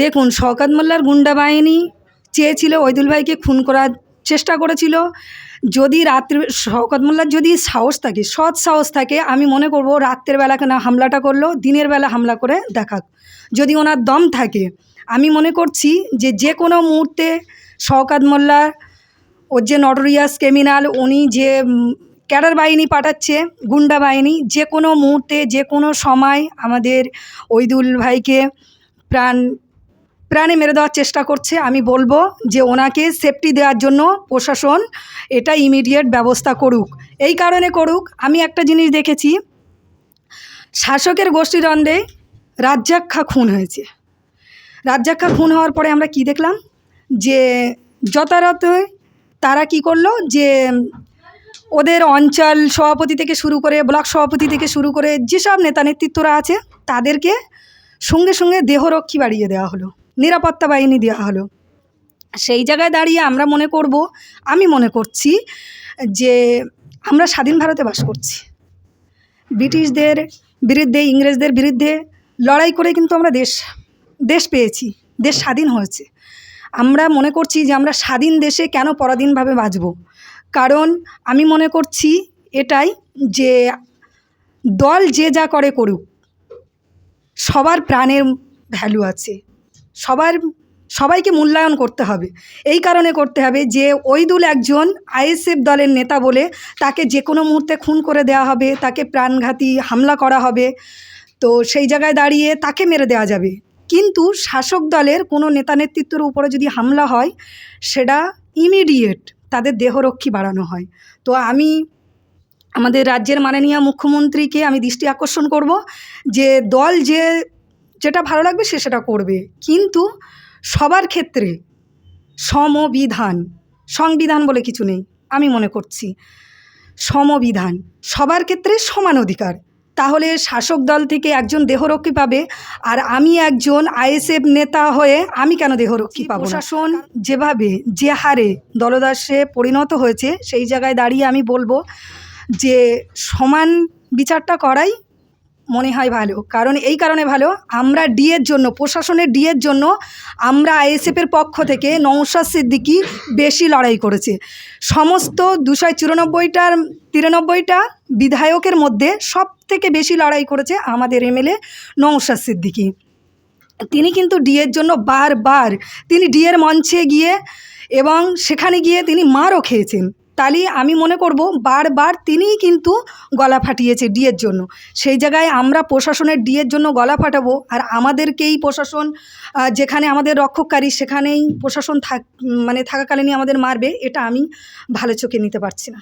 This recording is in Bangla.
দেখুন, শওকত মোল্লার গুন্ডা বাহিনী চেয়েছিল ওইদুল ভাইকে খুন করার চেষ্টা করেছিল। যদি রাত্রে, শওকত মোল্লার যদি সাহস থাকে, সৎ সাহস থাকে, আমি মনে করব রাত্রের বেলা কেন হামলাটা করল, দিনের বেলা হামলা করে দেখাক। যদি ওনার দম থাকে, আমি মনে করছি যে যে কোনো মুহূর্তে শওকত মোল্লা, ওর যে নটোরিয়াস ক্রিমিনাল উনি যে ক্যাডার বাহিনী পাঠাচ্ছে, গুন্ডা বাহিনী, যে কোনো মুহূর্তে, যে কোনো সময় আমাদের ওইদুল ভাইকে প্রাণ প্রাণে মেরে দেওয়ার চেষ্টা করছে। আমি বলব যে ওনাকে সেফটি দেওয়ার জন্য প্রশাসন এটা ইমিডিয়েট ব্যবস্থা করুক। এই কারণে করুক। আমি একটা জিনিস দেখেছি, শাসকের গোষ্ঠীদ্বন্দ্বে রাজ্জাক্ষা খুন হয়েছে। রাজ্জাক্ষা খুন হওয়ার পরে আমরা কি দেখলাম? যে যথারত তারা কি করল? যে ওদের অঞ্চল সভাপতি থেকে শুরু করে, ব্লক সভাপতি থেকে শুরু করে যেসব নেতা নেতৃত্বরা আছে, তাদেরকে সঙ্গে সঙ্গে দেহরক্ষী বাড়িয়ে দেওয়া হলো। নিরাপত্তা বাহিনী দেওয়া হলো। সেই জায়গায় দাঁড়িয়ে আমরা মনে করব, আমি মনে করছি যে আমরা স্বাধীন ভারতে বাস করছি। ব্রিটিশদের বিরুদ্ধে, ইংরেজদের বিরুদ্ধে লড়াই করে কিন্তু আমরা দেশ দেশ পেয়েছি, দেশ স্বাধীন হয়েছে। আমরা মনে করছি যে আমরা স্বাধীন দেশে কেন পরাধীনভাবে বাঁচব? কারণ আমি মনে করছি এটাই যে দল যে যা করে করুক, সবার প্রাণের ভ্যালু আছে। সবার, সবাইকে মূল্যায়ন করতে হবে। এই কারণে করতে হবে যে, ওইদুল একজন আইএসএফ দলের নেতা বলে তাকে যে কোনো মুহূর্তে খুন করে দেওয়া হবে, তাকে প্রাণঘাতী হামলা করা হবে, তো সেই জায়গায় দাঁড়িয়ে তাকে মেরে দেওয়া যাবে। কিন্তু শাসক দলের কোনো নেতা নেতৃত্বের উপরে যদি হামলা হয়, সেটা ইমিডিয়েট তাদের দেহরক্ষী বাড়ানো হয়। তো আমি আমাদের রাজ্যের মাননীয় মুখ্যমন্ত্রীকে আমি দৃষ্টি আকর্ষণ করব যে, দল যে যেটা ভালো লাগবে সে সেটা করবে। কিন্তু সবার ক্ষেত্রে সমবিধান সংবিধান বলে কিছু নেই আমি মনে করছি। সমবিধান সবার ক্ষেত্রে সমান অধিকার। তাহলে শাসক দল থেকে একজন দেহরক্ষী পাবে আর আমি একজন আইএসএফ নেতা হয়ে আমি কেন দেহরক্ষী পাবো? প্রশাসন যেভাবে যে হারে দলদাসে পরিণত হয়েছে সেই জায়গায় দাঁড়িয়ে আমি বলব যে সমান বিচারটা করাই মনে হয় ভালো। কারণ এই কারণে ভালো, আমরা ডিএর জন্য, প্রশাসনের ডিএর জন্য আমরা আইএসএফের পক্ষ থেকে নৌশাদ সিদ্দিকি বেশি লড়াই করেছে। সমস্ত দুশো চুরানব্বইটার তিরানব্বইটা বিধায়কের মধ্যে সব থেকে বেশি লড়াই করেছে আমাদের এমএলএ নৌশাদ সিদ্দিকি। তিনি কিন্তু ডিএর জন্য বারবার, তিনি ডিএর মঞ্চে গিয়ে এবং সেখানে গিয়ে তিনি মারও খেয়েছেন। তাহলে আমি মনে করব বারবার তিনিই কিন্তু গলা ফাটিয়েছে ডিএর জন্য। সেই জায়গায় আমরা প্রশাসনের ডিএর জন্য গলা ফাটাবো আর আমাদেরকেই প্রশাসন যেখানে আমাদের রক্ষককারী সেখানেই প্রশাসন থাক মানে থাকাকালীনই আমাদের মারবে, এটা আমি ভালো চোখে নিতে পারছি না।